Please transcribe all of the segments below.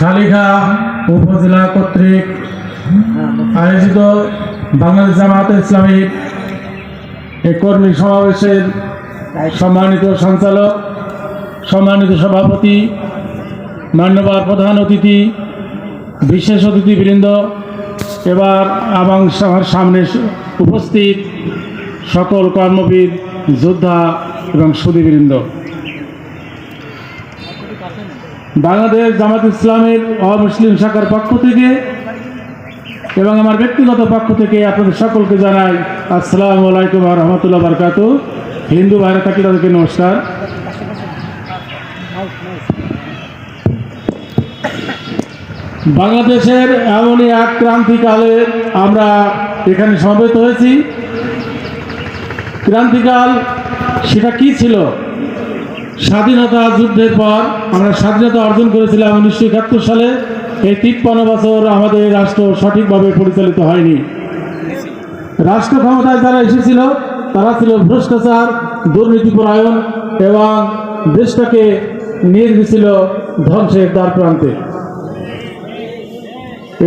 শালিখা উপজেলা কর্তৃক আয়োজিত বাংলাদেশ জামাত ইসলামী এই কর্মী সমাবেশের সম্মানিত সঞ্চালক, সম্মানিত সভাপতি, মান্যবার প্রধান অতিথি, বিশেষ অতিথিবৃন্দ, এবার এবং আমার সামনে উপস্থিত সকল কর্মবিদ যোদ্ধা এবং সুদীবৃন্দ বাংলাদেশ জামাত ইসলামের অমুসলিম শাখার পক্ষ থেকে এবং আমার ব্যক্তিগত পক্ষ থেকে আপনাদের সকলকে জানাই আসসালামু আলাইকুম রহমতুল্লাহ বারকাত। হিন্দু ভাইরা থাকলে তাদেরকে নমস্কার। বাংলাদেশের এমনই এক ক্রান্তিকালে আমরা এখানে সমবেত হয়েছি। ক্রান্তিকাল, সেটা কি ছিল? স্বাধীনতা যুদ্ধের পর আমরা স্বাধীনতা অর্জন করেছিলাম উনিশশো একাত্তর সালে। এই তিপ্পান্ন বছর আমাদের রাষ্ট্র সঠিকভাবে পরিচালিত হয়নি। রাষ্ট্র ক্ষমতায় যারা এসেছিল, তারা ছিল ভ্রষ্টাচার দুর্নীতিপরায়ণ এবং দেশটাকে নিয়ে গেছিল ধ্বংসের দ্বার প্রান্তে।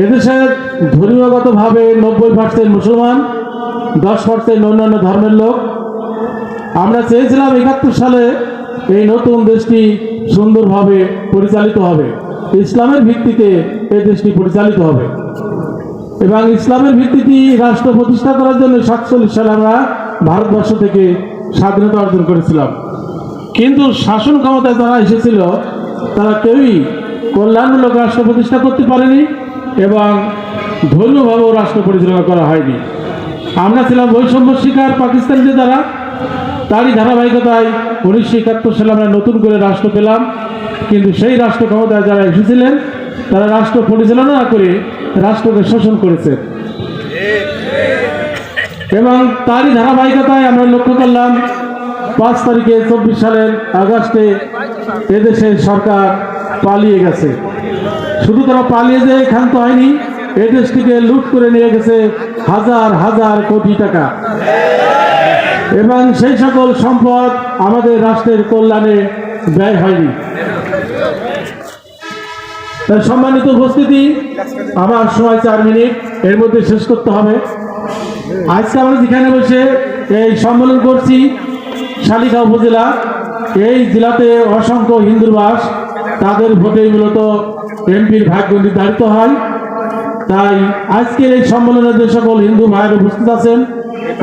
এদেশের ধর্মীয়গতভাবে নব্বই পার্সেন্ট মুসলমান, দশ পার্সেন্ট অন্যান্য ধর্মের লোক। আমরা চেয়েছিলাম একাত্তর সালে এই নতুন দেশটি সুন্দরভাবে পরিচালিত হবে। ইসলামের ভিত্তিতে এই দেশটি পরিচালিত হবে। এবং ইসলামের ভিত্তিতে রাষ্ট্র প্রতিষ্ঠা করার জন্য সাতচল্লিশ সালে আমরা ভারতবর্ষ থেকে স্বাধীনতা অর্জন করেছিলাম। কিন্তু শাসন ক্ষমতায় যারা এসেছিল, তারা কেউই কল্যাণমূলক রাষ্ট্র প্রতিষ্ঠা করতে পারেনি এবং ধর্মীয়ভাবেও রাষ্ট্র পরিচালনা করা হয়নি। আমরা ছিলাম বৈষম্য শিকার পাকিস্তানিদের দ্বারা। তারই ধারাবাহিকতায় উনিশশো একাত্তর সালে আমরা নতুন করে রাষ্ট্র পেলাম। কিন্তু সেই রাষ্ট্র ক্ষমতায় যারা এসেছিলেন, তারা রাষ্ট্র পরিচালনা করে রাষ্ট্রকে শোষণ করেছে। এবং তারই ধারাবাহিকতায় আমরা লক্ষ্য করলাম, পাঁচ তারিখে চব্বিশ সালের আগস্টে এদেশের সরকার পালিয়ে গেছে। শুধু তারা পালিয়ে যে ক্ষান্ত হয়নি, এ দেশটিকে লুট করে নিয়ে গেছে হাজার হাজার কোটি টাকা। এবং সেই সকল সম্পদ আমাদের রাষ্ট্রের কল্যাণে ব্যয় হয়নি। তাই সম্মানিত উপস্থিতি আমার সময় চার মিনিট, এর মধ্যে শেষ করতে হবে। আজকে আমরা যেখানে বসে এই সম্মেলন করছি, শালিকা উপজেলা, এই জেলাতে অসংখ্য হিন্দুর বাস তাদের ভোটেই মূলত এমপির ভাগ্য নির্ধারিত হয়। তাই আজকের এই সম্মেলনে যে সকল হিন্দু ভাইয়ের উপস্থিত আছেন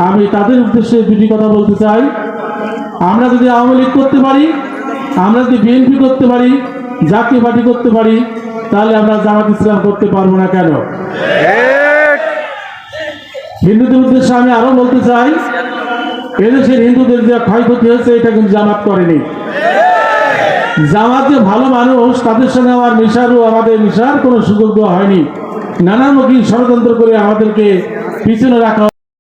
আমি তাদের উদ্দেশ্যে দুটি কথা বলতে চাই। আমরা যদি আওয়ামী লীগ করতে পারি, আমরা যদি বিএনপি করতে পারি, জাতীয় পার্টি করতে পারি, তাহলে আমরা জামাত ইসলাম করতে পারব না কেন? হিন্দুদের উদ্দেশ্যে আমি আরও বলতে চাই, এদেশের হিন্দুদের যে ক্ষয়ক্ষতি হয়েছে, এটা কিন্তু জামাত করেনি। জামাত যে ভালো মানুষ, তাদের সঙ্গে আমার মিশারও আমাদের মিশার কোনো সুযোগ দেওয়া হয়নি। নানামুখী ষড়যন্ত্র করে আমাদেরকে পিছনে রাখা